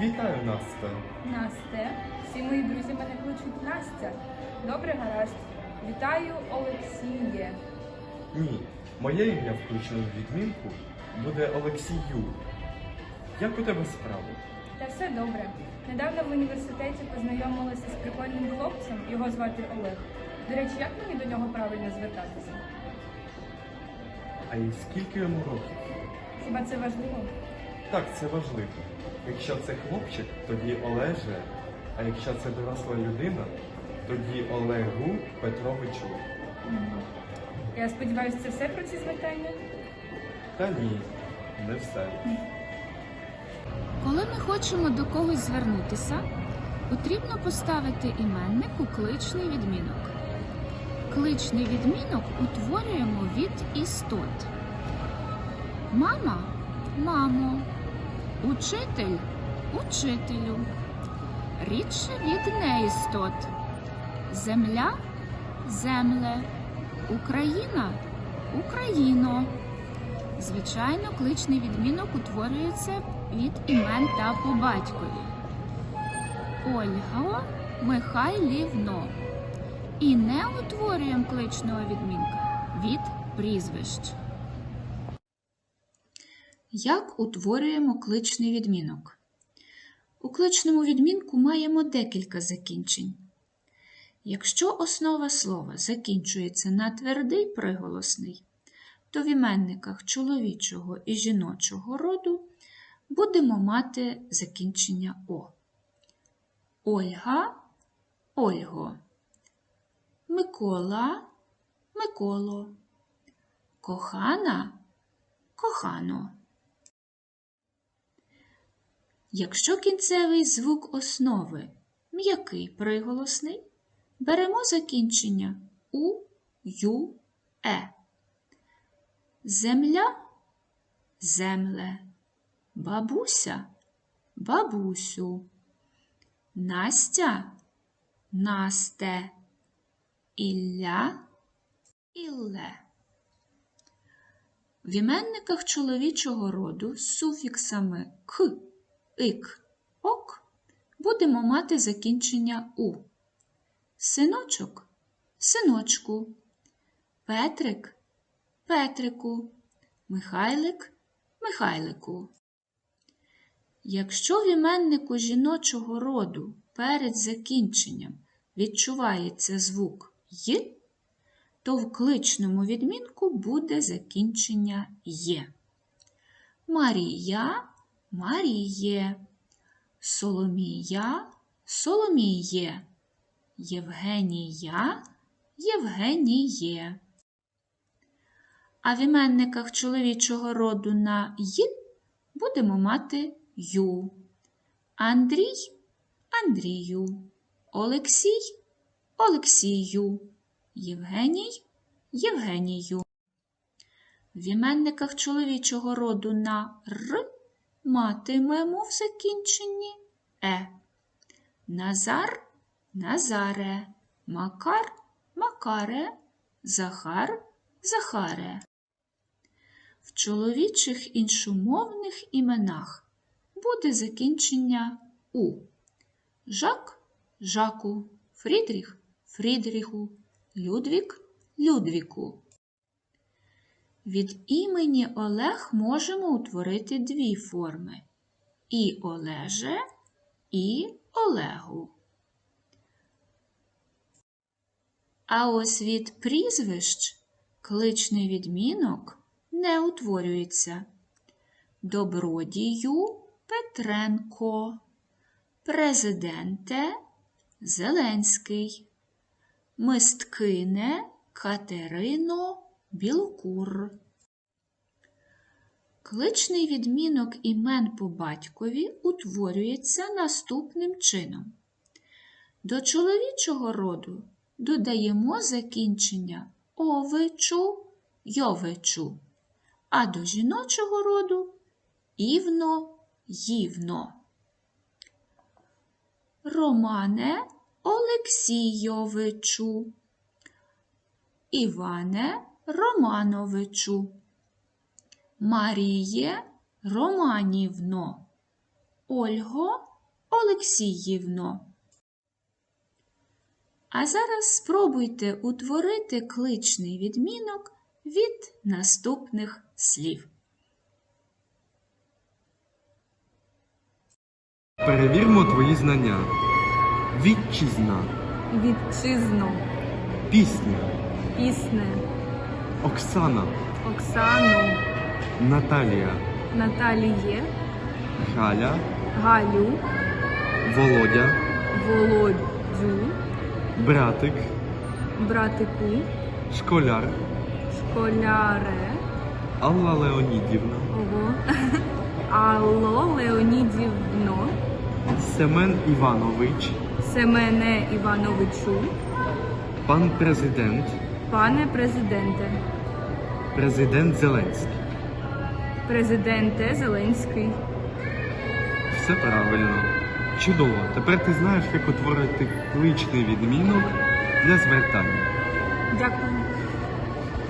Вітаю, Настя. Насте. Всі мої друзі мене кличуть Настя. Добре, гаразд. Вітаю, Олексіє. Ні, моє ім'я включено в відмінку буде Олексію. Як у тебе справи? Та все добре. Недавно в університеті познайомилася з прикольним хлопцем, його звати Олег. До речі, як мені до нього правильно звертатися? А і скільки йому років? Хіба це важливо? Так, це важливо. Якщо це хлопчик, тоді Олеже, а якщо це доросла людина, тоді Олегу Петровичу. Я сподіваюся, це все про ці звертання? Та ні, не все. Коли ми хочемо до когось звернутися, потрібно поставити іменнику кличний відмінок. Кличний відмінок утворюємо від істот. Мама мамо, учитель учителю. Рідше від неістот. Земля земле. Україна Україно. Звичайно, кличний відмінок утворюється від імен та по батькові. Ольга Михайлівно. І не утворюємо кличного відмінка від прізвищ. Як утворюємо кличний відмінок? У кличному відмінку маємо декілька закінчень. Якщо основа слова закінчується на твердий приголосний, то в іменниках чоловічого і жіночого роду будемо мати закінчення О. Ольга Ольго. Микола Миколо. Кохана Кохано. Якщо кінцевий звук основи м'який приголосний, беремо закінчення У, Ю, Е. Земля земле, бабуся бабусю, Настя Насте, Ілля Ілле. В іменниках чоловічого роду з суфіксами к, ик, ок. Будемо мати закінчення у. Синочок. Синочку, Петрик. Петрику, Михайлик. Михайлику. Якщо в іменнику жіночого роду перед закінченням відчувається звук й, то в кличному відмінку буде закінчення є. Марія Маріє, Соломія Соломіє, Євгенія Євгеніє. А в іменниках чоловічого роду на й будемо мати ю. Андрій Андрію, Олексій Олексію, Євгеній Євгенію. В іменниках чоловічого роду на р матимемо в закінченні е. Назар Назаре, Макар Макаре, Захар Захаре. В чоловічих іншомовних іменах буде закінчення у. Жак Жаку, Фрідріх Фрідріху, Людвік Людвіку. Від імені Олег можемо утворити дві форми і Олеже, і Олегу. А ось від прізвищ кличний відмінок не утворюється. Добродію Петренко, Президенте Зеленський, Мисткине Катерино Білокур. Кличний відмінок імен по батькові утворюється наступним чином. До чоловічого роду додаємо закінчення овечу, йовечу, а до жіночого роду івно, ївно. Романе Олексійовичу, Іване Романовичу, Маріє Романівно, Ольго Олексіївно. А зараз спробуйте утворити кличний відмінок від наступних слів. Перевірмо твої знання. Вітчизна, Вітчизну, пісня, пісне, Оксана, Оксану, Наталія, Наталіє, Галя, Галю, Володя, Володю, братик, братику, школяр, школяре, Алла Леонідівна, ого, Алло Леонідівно, Семен Іванович, Семене Івановичу, пан президент, пане президенте, президент Зеленський. президенте Зеленський. Все правильно. Чудово. Тепер ти знаєш, як утворити кличний відмінок для звертання. Дякую.